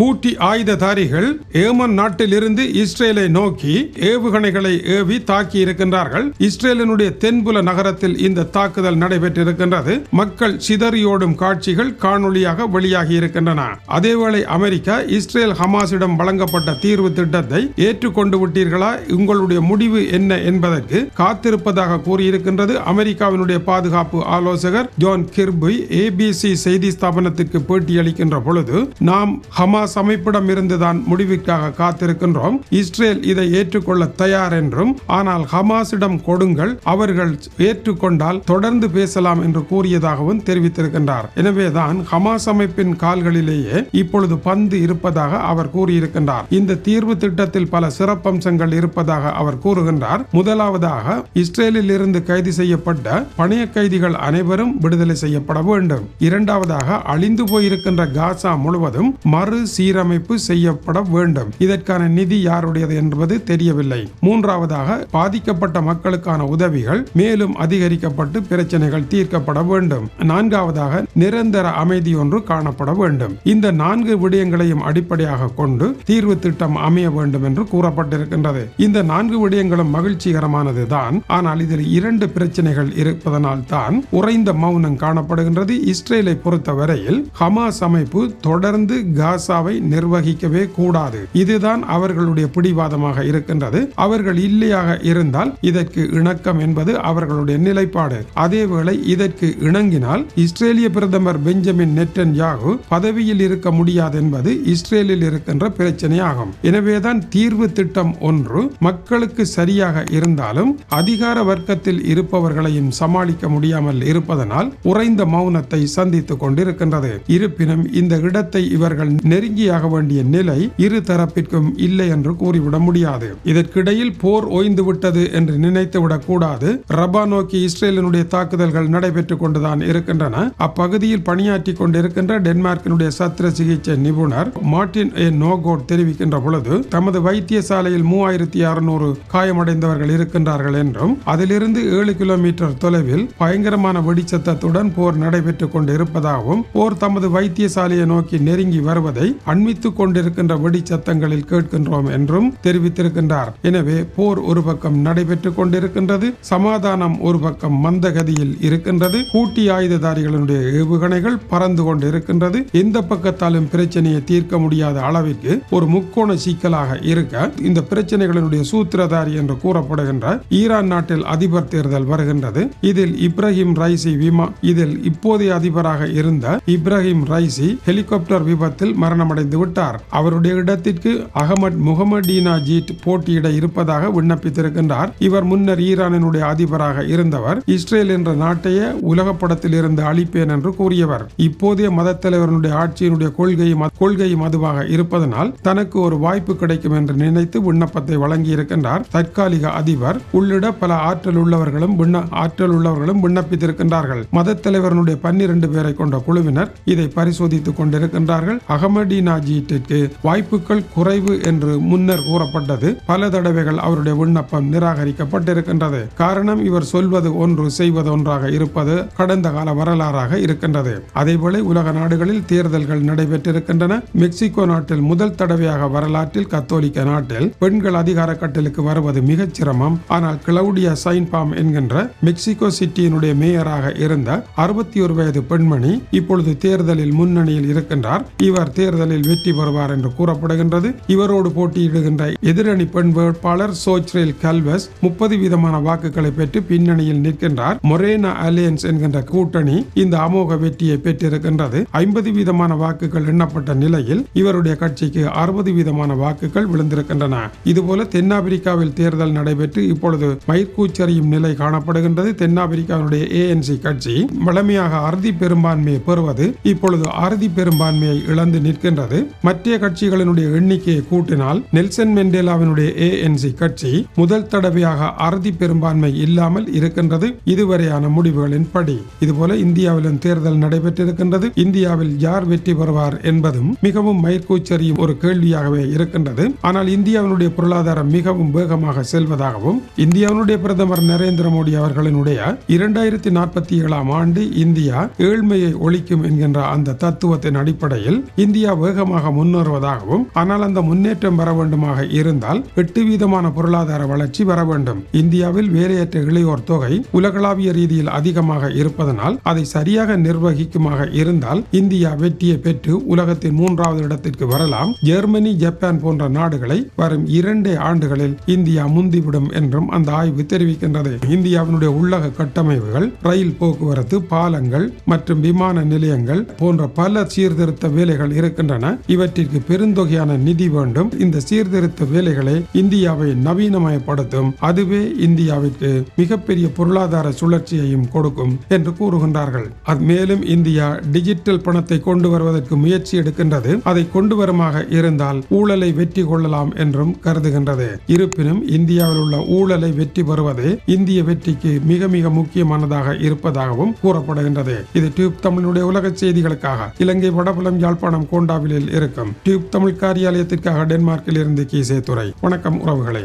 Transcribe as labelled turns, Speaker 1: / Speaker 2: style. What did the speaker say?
Speaker 1: ஹூட்டி ஆயுததாரிகள் Yemen நாட்டிலிருந்து இஸ்ரேலை நோக்கி ஏவுகணைகளை ஏவி தாக்கி இருக்கின்றார்கள் இஸ்ரேலினுடைய தென்புல நகரத்தில் இந்த தாக்குதல் நடைபெற்றிருக்கின்றது. மக்கள் சிதறியோடும் காட்சிகள் காணொளியாக வெளியாகி இருக்கின்றன அதேவேளை அமெரிக்கா இஸ்ரேல் ஹமாஸிடம் வழங்கப்பட்ட தீர்வு திட்டத்தை ஏற்றுக்கொண்டு விட்டீர்களா? உங்களுடைய முடிவு என்ன என்பதற்கு காத்திருப்பதாக கூறியிருக்கின்றது அமெரிக்காவினுடைய பாதுகாப்பு ஆலோசகர் ஜான் கிர்பி. ஏபிசி செய்தி ஸ்தாபனத்திற்கு பேட்டியளிக்கின்ற பொழுது நாம் ஹமாஸ் அமைப்பிடம் இருந்துதான் முடிவுக்காக காத்திருக்கின்றோம். இஸ்ரேல் இதை ஏற்றுக்கொள்ள தயார் என்றும் ஆனால் ஹமாஸிடம் கொடுங்கள் அவர்கள் ஏற்றுக்கொண்டால் தொடர்ந்து பேசலாம் என்று கூறியதாகவும் தெரிவித்திருக்கின்றார். எனவேதான் ஹமாஸ் அமைப்பின் கால்களிலேயே இப்பொழுது பந்து இருப்பதாக அவர் கூறியிருக்கின்றார். இந்த தீர்வு திட்டத்தில் பல சிறப்பம்சங்கள் இருப்பதாக அவர் கூறுகின்றார். முதலாவதாக இஸ்ரேலில் இருந்து கைது செய்யப்பட்ட பணைய கைதிகள் அனைவரும் விடுதலை செய்யப்பட வேண்டும். இரண்டாவதாக அழிந்து போயிருக்கின்ற காசா முழுவதும் மறு சீரமைப்பு செய்யப்பட வேண்டும். இதற்கான நிதி யாருடையது என்பது தெரியவில்லை. மூன்றாவதாக பாதிக்கப்பட்ட மக்களுக்கான உதவிகள் மேலும் அதிகரிக்கப்பட்டு பிரச்சனைகள் தீர்க்கப்பட வேண்டும். நான்காவதாக நிரந்தர அமைதி ஒன்று காணப்பட வேண்டும். இந்த நான்கு விடயங்களையும் அடிப்படையாக கொண்டு தீர்வு திட்டம் அமைய வேண்டும் என்று கூறப்பட்டிருக்கின்றது. இந்த நான்கு விடயங்களும் மகிழ்ச்சிகரமானது தான் ஆனால் இதில் இரண்டு பிரச்சனைகள் இருப்பதனால் தான் உறைந்த மௌனம் காணப்படுகின்றது. இஸ்ரேலை பொறுத்தவரையில் ஹமாஸ் அமைப்பு தொடர்ந்து காசா காசாவை நிர்வகிக்கவே கூடாது. இதுதான் அவர்களுடைய பிடிவாதமாக இருக்கின்றது. அவர்கள் இல்லையாக இருந்தால் இதற்கு இணக்கம் என்பது அவர்களுடைய நிலைப்பாடு. அதேவேளை இதற்கு இணங்கினால் இஸ்ரேலிய பிரதமர் பெஞ்சமின் நெட்டன் யாகு பதவியில் இருக்க முடியாது என்பது இஸ்ரேலில் இருக்கின்ற பிரச்சனையாகும். எனவேதான் தீர்வு திட்டம் ஒன்று மக்களுக்கு சரியாக இருந்தாலும் அதிகார வர்க்கத்தில் இருப்பவர்களையும் சமாளிக்க முடியாமல் இருப்பதனால் உறைந்த மௌனத்தை சந்தித்துக் கொண்டிருக்கின்றது. இருப்பினும் இந்த இடத்தை இவர்கள் நெருங்கி நெருங்கியாக வேண்டிய நிலை இரு தரப்பிற்கும் இல்லை என்று கூறிவிட முடியாது. இதற்கிடையில் போர் ஓய்ந்து விட்டது என்று நினைத்துவிடக் கூடாது. ரபா நோக்கி இஸ்ரேலினுடைய தாக்குதல்கள் நடைபெற்றுக் கொண்டுதான் இருக்கின்றன. அப்பகுதியில் பணியாற்றி கொண்டிருக்கின்ற டென்மார்க்கினுடைய சத்திர சிகிச்சை நிபுணர் மார்டின் ஏ. நோகோட் தெரிவிக்கின்ற பொழுது தமது வைத்தியசாலையில் மூவாயிரத்தி அறுநூறு காயமடைந்தவர்கள் இருக்கின்றார்கள் என்றும் அதிலிருந்து ஏழு கிலோமீட்டர் தொலைவில் பயங்கரமான வெடிச்சத்தத்துடன் போர் நடைபெற்றுக் கொண்டு இருப்பதாகவும் போர் தமது வைத்தியசாலையை நோக்கி நெருங்கி வருவதை அண்மித்துக் கொண்டிருக்கின்ற வெடிச்சத்தங்களில் கேட்கின்றோம் என்றும் தெரிவித்திருக்கின்றார். எனவே போர் ஒரு பக்கம் நடைபெற்றுக் கொண்டிருக்கின்றது சமாதானம் ஒரு பக்கம் மந்தகதியில் இருக்கின்றது கூட்டி ஆயுததாரிகளுடைய ஏவுகணைகள் பறந்து கொண்டு இருக்கின்றது எந்த பக்கத்தாலும் பிரச்சனையை தீர்க்க முடியாத அளவிற்கு ஒரு முக்கோண சிக்கலாக இருக்க இந்த பிரச்சனைகளினுடைய சூத்திரதாரி என்று கூறப்படுகின்ற ஈரான் நாட்டில் அதிபர் தேர்தல் வருகின்றது. இதில் இப்ராஹிம் ரைசி விமா இதில் இப்போதைய அதிபராக இருந்த இப்ராஹிம் ரைசி ஹெலிகாப்டர் விபத்தில் மரணம் மரணமடைந்து விட்டார் அவருடைய இடத்திற்கு அகமட் முகமடீனா ஜீட் போட்டியிட இருப்பதாக விண்ணப்பித்திருக்கின்றார். இவர் முன்னர் ஈரானினுடைய அதிபராக இருந்தவர். இஸ்ரேல் என்ற நாட்டையே உலக படத்தில் இருந்து அழிப்பேன் என்று கூறியவர். இப்போதைய மத தலைவருடைய ஆட்சியினுடைய கொள்கையும் கொள்கையும் அதுவாக இருப்பதனால் தனக்கு ஒரு வாய்ப்பு கிடைக்கும் என்று நினைத்து விண்ணப்பத்தை வழங்கி இருக்கின்றார் தற்காலிக அதிபர். உள்ளிட பல ஆற்றல் உள்ளவர்களும் விண்ண- ஆற்றல் உள்ளவர்களும் விண்ணப்பித்திருக்கின்றார்கள். மத தலைவரனுடைய பன்னிரண்டு பேரை கொண்ட குழுவினர் இதை பரிசோதித்துக் கொண்டிருக்கின்றார்கள். அகமடி ஜீட்டிற்கு வாய்ப்புகள் குறைவு என்று முன்னர் கூறப்பட்டது. பல தடவைகள் அவருடைய விண்ணப்பம் நிராகரிக்கப்பட்டிருக்கின்றது. காரணம் இவர் சொல்வது ஒன்று செய்வது ஒன்றாக இருப்பது கடந்த கால வரலாறாக இருக்கின்றது. அதேபோல உலக நாடுகளில் தேர்தல்கள் நடைபெற்றிருக்கின்றன. மெக்சிகோ நாட்டில் முதல் தடவையாக வரலாற்றில் கத்தோலிக்க நாட்டில் பெண்கள் அதிகார கட்டலுக்கு வருவது மிகச் சிரமம். ஆனால் கிளவுடியா சைன்பாம் என்கின்ற மெக்சிகோ சிட்டியினுடைய மேயராக இருந்த அறுபத்தி ஒரு வயது பெண்மணி இப்பொழுது தேர்தலில் முன்னணியில் இருக்கின்றார். இவர் தேர்தல் தேர்தலில் வெற்றி பெறுவார் என்று கூறப்படுகின்றது. இவரோடு போட்டியிடுகின்ற எதிரணி பெண் வேட்பாளர் சோச்ரேல் கல்வஸ் முப்பது வீதமான வாக்குகளை பெற்று பின்னணியில் நிற்கின்றார். மொரேனா அலையன்ஸ் என்கின்ற கூட்டணி இந்த அமோக வெற்றியை பெற்றிருக்கின்றது. ஐம்பது வீதமான வாக்குகள் எண்ணப்பட்ட நிலையில் இவருடைய கட்சிக்கு அறுபது வீதமான வாக்குகள் விழுந்திருக்கின்றன. இதுபோல தென்னாப்பிரிக்காவில் தேர்தல் நடைபெற்று இப்பொழுது மயிர்கூச்சரியும் நிலை காணப்படுகின்றது. தென்னாப்பிரிக்காவினுடைய ஏஎன்சி கட்சி வளமையாக அறுதி பெரும்பான்மையை பெறுவது இப்பொழுது அறுதி பெரும்பான்மையை இழந்து நிற்கின்றது. இருக்கின்றது மற்ற கட்சிகளினுடைய எண்ணிக்கையை கூட்டினால் நெல்சன் மெண்டேலாவினுடைய ஏஎன்சி கட்சி முதல் தடவையாக அறுதி பெரும்பான்மை இல்லாமல் இருக்கின்றது. இதுவரையான முடிவுகளின் படி. இதுபோல இந்தியாவிலும் தேர்தல் நடைபெற்றிருக்கின்றது. இந்தியாவில் யார் வெற்றி பெறுவார் என்பதும் மிகவும் மயிர்கூச்செறியும் ஒரு கேள்வியாகவே இருக்கின்றது. ஆனால் இந்தியாவினுடைய பொருளாதாரம் மிகவும் வேகமாக செல்வதாகவும் இந்தியாவினுடைய பிரதமர் நரேந்திர மோடி அவர்களினுடைய இரண்டாயிரத்தி நாற்பத்தி ஏழாம் ஆண்டு இந்தியா ஏழ்மையை ஒழிக்கும் என்கின்ற அந்த தத்துவத்தின் அடிப்படையில் இந்தியா வேகமாக முன்னேறுவதாகவும் ஆனால் அந்த முன்னேற்றம் வர வேண்டுமாக இருந்தால் எட்டு வீதமான பொருளாதார வளர்ச்சி வர வேண்டும். இந்தியாவில் வேலையற்ற இளையோர் தொகை உலகளாவிய ரீதியில் அதிகமாக இருப்பதனால் அதை சரியாக நிர்வகிக்குமாக இருந்தால் இந்தியா வெற்றியை பெற்று உலகத்தின் மூன்றாவது இடத்திற்கு வரலாம். ஜெர்மனி ஜப்பான் போன்ற நாடுகளை வரும் இரண்டே ஆண்டுகளில் இந்தியா முந்திவிடும் என்றும் அந்த ஆய்வு தெரிவிக்கின்றது. இந்தியாவினுடைய உள்ளக கட்டமைப்புகள் ரயில் போக்குவரத்து பாலங்கள் மற்றும் விமான நிலையங்கள் போன்ற பல சீர்திருத்த வேலைகள் இருக்கின்றன. வருகின்றன இவற்றிற்கு பெருந்தொகையான நிதி வேண்டும். இந்த சீர்திருத்த வேலைகளை இந்தியாவை நவீனமயப்படுத்தும். அதுவே இந்தியாவிற்கு மிகப்பெரிய பொருளாதார சுழற்சியையும் கொடுக்கும் என்று கூறுகின்றார்கள். அது மேலும் இந்தியா டிஜிட்டல் பணத்தை கொண்டு வருவதற்கு முயற்சி எடுக்கின்றது. அதை கொண்டு வருமாக இருந்தால் ஊழலை வெற்றி கொள்ளலாம் என்றும் கருதுகின்றது. இருப்பினும் இந்தியாவில் உள்ள ஊழலை வெற்றி பெறுவது இந்திய வெற்றிக்கு மிக மிக முக்கியமானதாக இருப்பதாகவும் கூறப்படுகின்றது. இது டியூப் தமிழனுடைய உலக செய்திகளுக்காக. இலங்கை வடபுலம் யாழ்ப்பாணம் கோண்டாவிலில் இருக்கும் டியூப் தமிழ் காரியாலயத்திற்காக டென்மார்க்கில் இருந்து கீசே துறை வணக்கம் உறவுகளே.